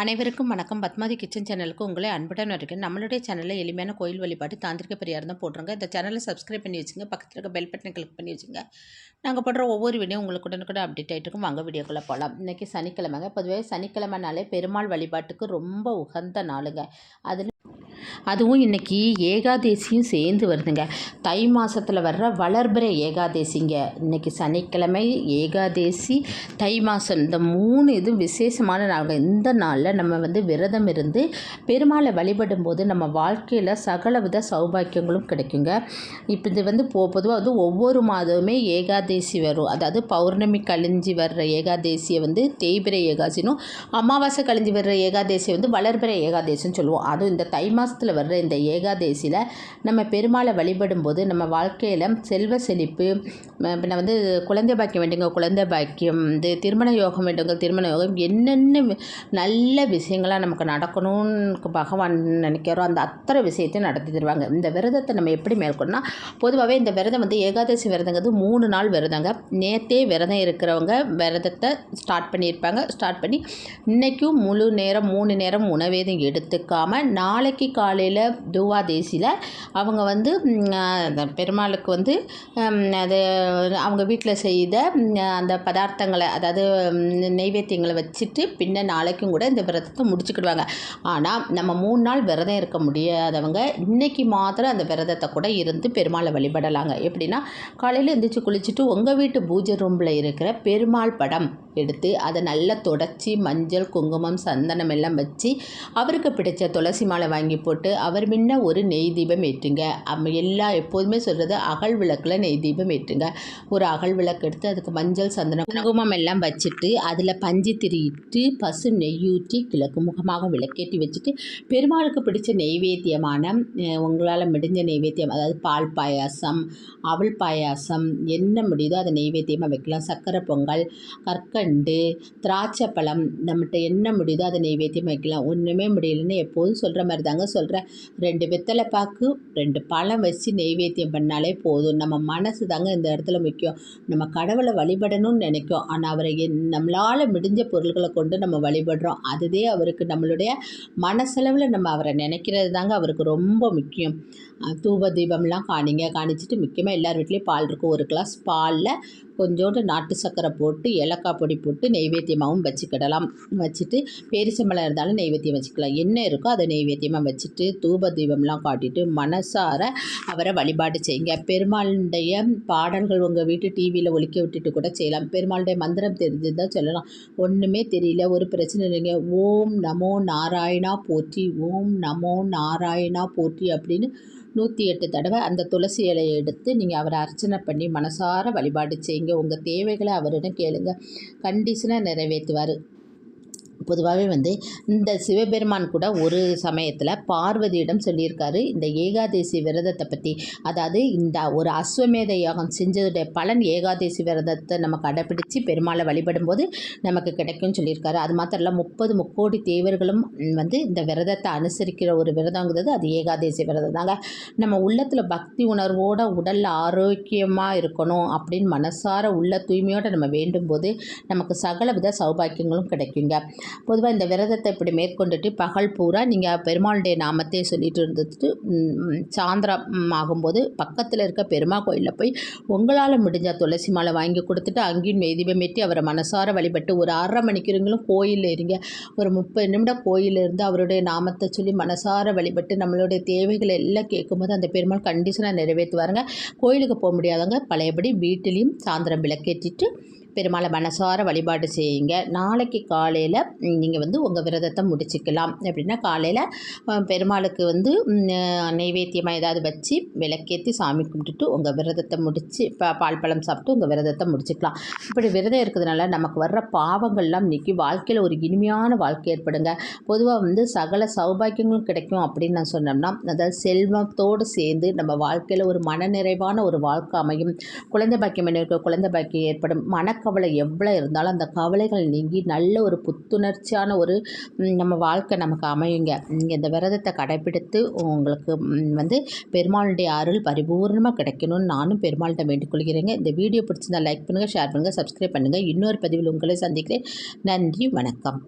அனைவருக்கும் வணக்கம். பத்மாதி கிச்சன் சேனலுக்கு உங்களை அன்புடன் இருக்கேன் நம்மளுடைய சேனலில் எளிமையான கோயில் வழிபாடு தாந்திரிக பெரியார் தான் போடுறோங்க இந்த சேனலை சப்ஸ்கிரைப் பண்ணி வச்சுங்க. பக்கத்தில் இருக்க பெல் பட்டனை கிளிக் பண்ணி வச்சுங்க. நாங்கள் போடுற ஒவ்வொரு வீடியோ உங்களுக்கு உடனுக்குடன் அப்டேட் ஆகிட்டு இருக்கும். வாங்க வீடியோக்குள்ளே போகலாம் இன்றைக்கி சனிக்கிழமைங்க. பொதுவாக சனிக்கிழமைனாலே பெருமாள் வழிபாட்டுக்கு ரொம்ப உகந்த நாளுங்க. அதில் அதுவும் இன்றைக்கி ஏகாதேசியும் சேர்ந்து வருதுங்க. தை மாதத்தில் வர்ற வளர்பிறை ஏகாதேசிங்க. இன்றைக்கி சனிக்கிழமை ஏகாதேசி தை மாதம் இந்த மூணு இதுவும் விசேஷமான நாள்கள் இந்த நாளில் நம்ம வந்து விரதம் இருந்து பெருமாளை வழிபடும் போது நம்ம வாழ்க்கையில் சகலவித சௌபாக்கியங்களும் கிடைக்குங்க. இப்போ இது வந்து போ பொதுவாக வந்து ஒவ்வொரு மாதமுமே ஏகாதேசி வரும். அதாவது பௌர்ணமி கழிஞ்சி வர்ற ஏகாதேசியை வந்து தேய்பிரை ஏகாதசினும் அமாவாசை கழிஞ்சி வர்ற ஏகாதேசியை வந்து வளர்பிறை ஏகாதேசின்னு சொல்லுவோம். அதுவும் இந்த தை மாதத்தில் வர்ற இந்த ஏகாதேசியில் நம்ம பெருமாளை வழிபடும் போது நம்ம வாழ்க்கையில் செல்வ செழிப்பு நான் வந்து குழந்தை பாக்கியம் வேண்டுங்க குழந்தை பாக்கியம் இது திருமண யோகம் வேண்டுங்க திருமண யோகம் என்னென்ன நல்ல விஷயங்களாக நமக்கு நடக்கணும்னு பகவான் நினைக்கிறோம் அந்த அத்தனை விஷயத்தையும் நடத்தி தருவாங்க. இந்த விரதத்தை நம்ம எப்படி மேற்கொள்ளணும் பொதுவாகவே இந்த விரதம் வந்து ஏகாதசி விரதங்கிறது மூணு நாள் விரதங்க. நேற்றே விரதம் இருக்கிறவங்க விரதத்தை ஸ்டார்ட் பண்ணியிருப்பாங்க. ஸ்டார்ட் பண்ணி இன்றைக்கும் முழு நேரம் மூணு நேரம் உணவேதும் எடுத்துக்காமல் நாளைக்கு காலையில் துவாதேசியில் அவங்க வந்து பெருமாளுக்கு வந்து அது அவங்க வீட்டில் செய்த அந்த பதார்த்தங்களை அதாவது நெய்வேத்தியங்களை வச்சுட்டு பின்ன நாளைக்கும் கூட இந்த விரதத்தை முடிச்சுக்கிடுவாங்க. ஆனால் நம்ம மூணு நாள் விரதம் இருக்க முடியாதவங்க இன்றைக்கி மாத்திரம் அந்த விரதத்தை கூட இருந்து பெருமாளை வழிபடலாங்க. எப்படின்னா காலையில் எழுந்திரிச்சு குளிச்சுட்டு உங்கள் வீட்டு பூஜை ரூமில் இருக்கிற பெருமாள் படம் எடுத்து அதை நல்லா தொடச்சி மஞ்சள் குங்குமம் சந்தனம் எல்லாம் வச்சு அவருக்கு பிடிச்ச துளசி மாலை வாங்கி போட்டு அவர் முன்ன ஒரு நெய் தீபம் ஏற்றுங்க. எல்லா எப்போதுமே சொல்கிறது அகல் விளக்கில் நெய் தீபம் ஏற்றுங்க. ஒரு அகல் விளக்கு எடுத்து அதுக்கு மஞ்சள் சந்தனம் குங்குமம் எல்லாம் வச்சுட்டு அதில் பஞ்சு திரியிட்டு பசு நெய் ஊற்றி கிழக்கு முகமாக விளக்கேற்றி வச்சுட்டு பெருமாளுக்கு பிடிச்ச நெய்வேத்தியமான உங்களால் முடிஞ்ச நெய்வேத்தியம் அதாவது பால் பாயாசம் அவள் பாயாசம் என்ன முடியுதோ அதை நெய்வேத்தியமாக வைக்கலாம். சர்க்கரை பொங்கல் கற்கண்டு திராட்சை பழம் நம்மகிட்ட என்ன முடியுதோ அதை நெய்வேத்தியம் வைக்கலாம். ஒன்றுமே முடியலன்னு எப்போதும் சொல்கிற மாதிரி தாங்க சொல்கிறேன் ரெண்டு வெத்தலை பாக்கு ரெண்டு பழம் வச்சு நெய்வேத்தியம் பண்ணாலே போதும். நம்ம மனசு தாங்க இந்த இடத்துல முக்கியம். நம்ம கடவுளை வழிபடணும்னு நினைக்கும். ஆனால் அவரை நம்மளால் முடிஞ்ச பொருள்களை கொண்டு நம்ம வழிபடுறோம். அதுவே அவருக்கு நம்மளுடைய மனசளவில் நம்ம அவரை நினைக்கிறது தாங்க அவருக்கு ரொம்ப முக்கியம். தூப தீபம்லாம் காணிங்க. காணிச்சிட்டு முக்கியமாக எல்லார் வீட்லேயும் பால் இருக்கும். ஒரு கிளாஸ் பாலில் கொஞ்சோண்டு நாட்டு சர்க்கரை போட்டு ஏலக்காய் பொடி போட்டு நெய்வேத்தியமாகவும் வச்சுக்கிடலாம். வச்சுட்டு பேரிசம்பளம் இருந்தாலும் நெய்வேத்தியம் வச்சுக்கலாம். என்ன இருக்கோ அதை நெய்வேத்தியமாக வச்சுட்டு தூப தீபம்லாம் காட்டிட்டு மனசார அவரை வழிபாடு செய்யுங்க. பெருமாளுடைய பாடல்கள் உங்கள் வீட்டு டிவியில் ஒழிக்க விட்டுட்டு கூட செய்யலாம். பெருமாளுடைய மந்திரம் தெரிஞ்சிருந்தால் சொல்லலாம். ஒன்றுமே தெரியல ஒரு பிரச்சனை இல்லைங்க. ஓம் நமோ நாராயணா போற்றி ஓம் நமோ நாராயணா போற்றி அப்படின்னு நூற்றி எட்டு தடவை அந்த துளசி இலையை எடுத்து நீங்கள் அவரை அர்ச்சனை பண்ணி மனசார வழிபாடு செய்யுங்க. உங்கள் தேவைகளை அவரிடம் கேளுங்க. கண்டிஷனாக நிறைவேற்றுவார். பொதுவாகவே வந்து இந்த சிவபெருமான் கூட ஒரு சமயத்தில் பார்வதியிடம் சொல்லியிருக்காரு இந்த ஏகாதேசி விரதத்தை பற்றி அதாவது இந்த ஒரு அஸ்வமேத யோகம் செஞ்சதுடைய பலன் ஏகாதேசி விரதத்தை நம்ம கடைப்பிடித்து பெருமாளை வழிபடும் போது நமக்கு கிடைக்கும்னு சொல்லியிருக்காரு. அது மாத்திரம் இல்லை முப்பது முக்கோடி தேவர்களும் வந்து இந்த விரதத்தை அனுசரிக்கிற ஒரு விரதங்கிறது அது ஏகாதேசி விரதம் தாங்க. நம்ம உள்ளத்தில் பக்தி உணர்வோட உடல் ஆரோக்கியமாக இருக்கணும் அப்படின்னு மனசார உள்ள தூய்மையோடு நம்ம வேண்டும் போது நமக்கு சகல வித சௌபாக்கியங்களும் கிடைக்குங்க. பொதுவாக இந்த விரதத்தை இப்படி மேற்கொண்டுட்டு பகல் பூரா நீங்கள் பெருமாளுடைய நாமத்தை சொல்லிட்டு இருந்துட்டு சாயந்தரம் ஆகும்போது பக்கத்தில் இருக்க பெருமா கோயிலில் போய் உங்களால் முடிஞ்ச துளசி மாலை வாங்கி கொடுத்துட்டு அங்கேயும் மெய்தீபமேற்றி அவரை மனசார வழிபட்டு ஒரு அரை மணிக்கு இருங்களும் கோயிலில் இருங்க. ஒரு முப்பது நிமிடம் கோயிலில் இருந்து அவருடைய நாமத்தை சொல்லி மனசார வழிபட்டு நம்மளுடைய தேவைகளை எல்லாம் கேட்கும்போது அந்த பெருமாள் கண்டிஷனாக நிறைவேற்றுவாருங்க. கோயிலுக்கு போக முடியாதவங்க பழையபடி வீட்டிலையும் சாயந்தரம் விளக்கேற்றிட்டு பெருமாளை மனசார வழிபாடு செய்யுங்க. நாளைக்கு காலையில் நீங்கள் வந்து உங்கள் விரதத்தை முடிச்சுக்கலாம். அப்படின்னா காலையில் பெருமாளுக்கு வந்து நைவேத்தியமாக ஏதாவது வச்சு விளக்கேற்றி சாமி கும்பிட்டுட்டு உங்கள் விரதத்தை முடித்து பா பால் பழம் சாப்பிட்டு உங்கள் விரதத்தை முடிச்சுக்கலாம். இப்படி விரதம் இருக்கிறதுனால நமக்கு வர்ற பாவங்கள்லாம் நீக்கி வாழ்க்கையில் ஒரு இனிமையான வாழ்க்கை ஏற்படுங்க. பொதுவாக வந்து சகல சௌபாகியங்களும் கிடைக்கும் அப்படின்னு நான் சொன்னோம்னா அதாவது செல்வத்தோடு சேர்ந்து நம்ம வாழ்க்கையில் ஒரு மனநிறைவான ஒரு வாழ்க்கை அமையும். குழந்தை பாக்கியம் என்ன குழந்தை பாக்கியம் ஏற்படும். மனக்க மனக்கவலை எவ்வளோ இருந்தாலும் அந்த கவலைகள் நீங்கி நல்ல ஒரு புத்துணர்ச்சியான ஒரு நம்ம வாழ்க்கை நமக்கு அமையுங்க. நீங்கள் இந்த விரதத்தை கடைப்பிடித்து உங்களுக்கு வந்து பெருமாளுடைய அருள் பரிபூர்ணமாக கிடைக்கணும்னு நானும் பெருமாள்கிட்ட வேண்டிக் கொள்கிறேங்க. இந்த வீடியோ பிடிச்சிருந்தா லைக் பண்ணுங்கள் ஷேர் பண்ணுங்கள் சப்ஸ்கிரைப் பண்ணுங்கள் இன்னொரு பதிவில் உங்களை சந்திக்கிறேன். நன்றி வணக்கம்.